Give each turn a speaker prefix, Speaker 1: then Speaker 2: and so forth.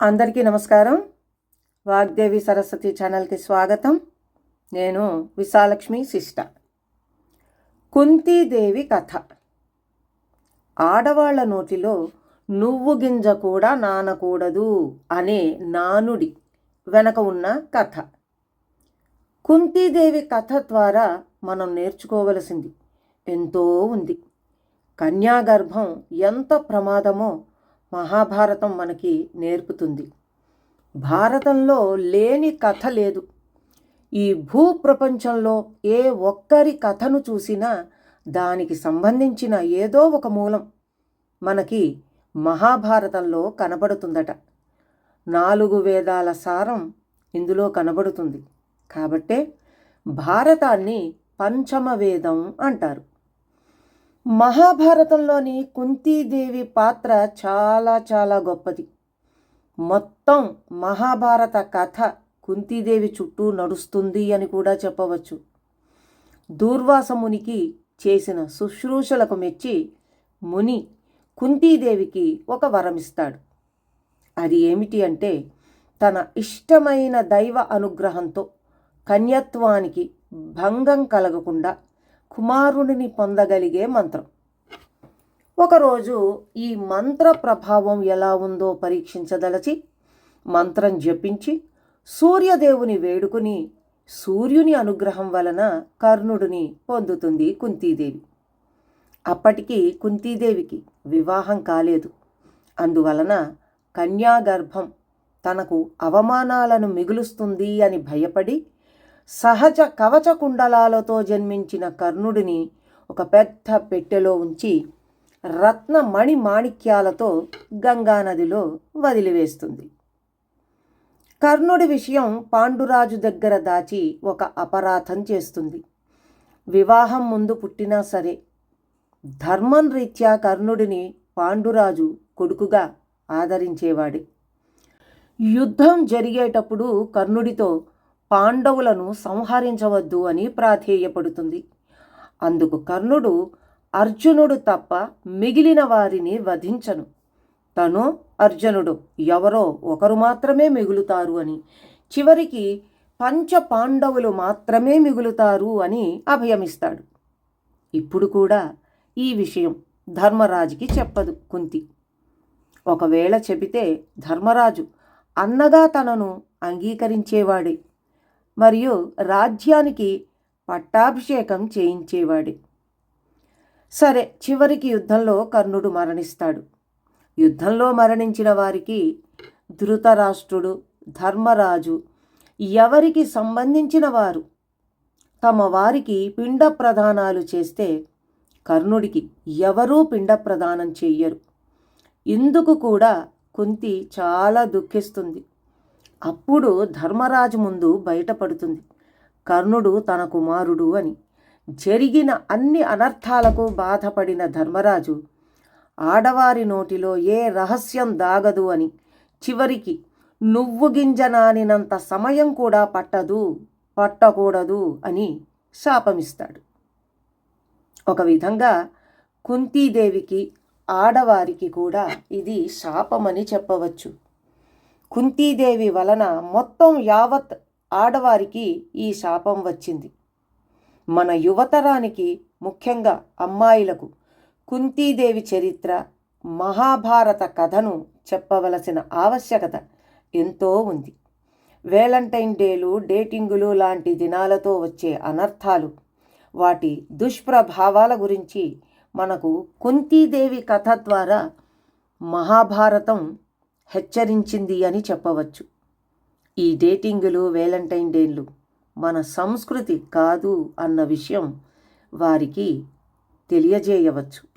Speaker 1: అందరికీ నమస్కారం. వాగ్దేవి సరస్వతి ఛానల్కి స్వాగతం. నేను విశాలక్ష్మి శిష్ట కుంతీదేవి కథ. ఆడవాళ్ళ నోటిలో నువ్వు గింజ కూడా నానకూడదు అనే నానుడి వెనక ఉన్న కథ. కుంతీదేవి కథ ద్వారా మనం నేర్చుకోవలసింది ఎంతో ఉంది. కన్యాగర్భం ఎంత ప్రమాదమో మహాభారతం మనకి నేర్పుతుంది. భారతంలో లేని కథ లేదు. ఈ భూప్రపంచంలో ఏ ఒక్కరి కథను చూసినా దానికి సంబంధించిన ఏదో ఒక మూలం మనకి మహాభారతంలో కనబడుతుందట. నాలుగు వేదాల సారం ఇందులో కనబడుతుంది. కాబట్టే భారతాన్ని పంచమ వేదం అంటారు. మహాభారతంలోని కుంతీదేవి పాత్ర చాలా చాలా గొప్పది. మొత్తం మహాభారత కథ కుంతీదేవి చుట్టూ నడుస్తుంది అని కూడా చెప్పవచ్చు. దూర్వాస మునికి చేసిన శుశ్రూషలకు మెచ్చి ముని కుంతీదేవికి ఒక వరమిస్తాడు. అది ఏమిటి అంటే తన ఇష్టమైన దైవ అనుగ్రహంతో కన్యత్వానికి భంగం కలగకుండా కుమారుడిని పొందగలిగే మంత్రం. ఒకరోజు ఈ మంత్ర ప్రభావం ఎలా ఉందో పరీక్షించదలచి మంత్రం జపించి సూర్యదేవుని వేడుకుని సూర్యుని అనుగ్రహం వలన కర్ణుడిని పొందుతుంది కుంతీదేవి. అప్పటికి కుంతీదేవికి వివాహం కాలేదు. అందువలన కన్యాగర్భం తనకు అవమానాలను మిగులుస్తుంది అని భయపడి సహజ కవచ కుండలాలతో జన్మించిన కర్ణుడిని ఒక పెద్ద పెట్టెలో ఉంచి రత్న మణి మాణిక్యాలతో గంగానదిలో వదిలివేస్తుంది. కర్ణుడి విషయం పాండురాజు దగ్గర దాచి ఒక అపరాధం చేస్తుంది. వివాహం ముందు పుట్టినా సరే ధర్మం రీత్యా కర్ణుడిని పాండురాజు కొడుకుగా ఆదరించేవాడు. యుద్ధం జరిగేటప్పుడు కర్ణుడితో పాండవులను సంహరించవద్దు అని ప్రాధేయపడుతుంది. అందుకు కర్ణుడు అర్జునుడు తప్ప మిగిలిన వారిని వధించను. తను అర్జునుడు ఎవరో ఒకరు మాత్రమే మిగులుతారు అని. చివరికి పంచ పాండవులు మాత్రమే మిగులుతారు అని అభయమిస్తాడు. ఇప్పుడు కూడా ఈ విషయం ధర్మరాజుకి చెప్పదు కుంతి. ఒకవేళ చెబితే ధర్మరాజు అన్నగా తనను అంగీకరించేవాడే. మరియు రాజ్యానికి పట్టాభిషేకం చేయించేవాడే. సరే చివరికి యుద్ధంలో కర్ణుడు మరణిస్తాడు. యుద్ధంలో మరణించిన వారికి ధృతరాష్ట్రుడు ధర్మరాజు ఎవరికి సంబంధించిన వారు? తమ వారికి పిండ ప్రదానాలు చేస్తే కర్ణుడికి ఎవరూ పిండ ప్రదానం చెయ్యరు. ఇందుకు కూడా కుంతి చాలా దుఃఖిస్తుంది. అప్పుడు ధర్మరాజు ముందు బయటపడుతుంది. కర్ణుడు తన కుమారుడు అని. జరిగిన అన్ని అనర్థాలకు బాధపడిన ధర్మరాజు ఆడవారి నోటిలో ఏ రహస్యం దాగదు అని చివరికి నువ్వు గింజ నానినంత సమయం కూడా పట్టదు పట్టకూడదు అని శాపమిస్తాడు. ఒక విధంగా కుంతీదేవికి ఆడవారికి కూడా ఇది శాపమని చెప్పవచ్చు. కుంతీదేవి వలన మొత్తం యావత్ ఆడవారికి ఈ శాపం వచ్చింది. మన యువతరానికి ముఖ్యంగా అమ్మాయిలకు కుంతీదేవి చరిత్ర మహాభారత కథను చెప్పవలసిన ఆవశ్యకత ఎంతో ఉంది. వేలంటైన్ డేలు డేటింగులు లాంటి దినాలతో వచ్చే అనర్థాలు వాటి దుష్ప్రభావాల గురించి మనకు కుంతీదేవి కథ ద్వారా మహాభారతం హెచ్చరించింది అని చెప్పవచ్చు. ఈ డేటింగులు వేలంటైన్ డేలు మన సంస్కృతి కాదు అన్న విషయం వారికి తెలియజేయవచ్చు.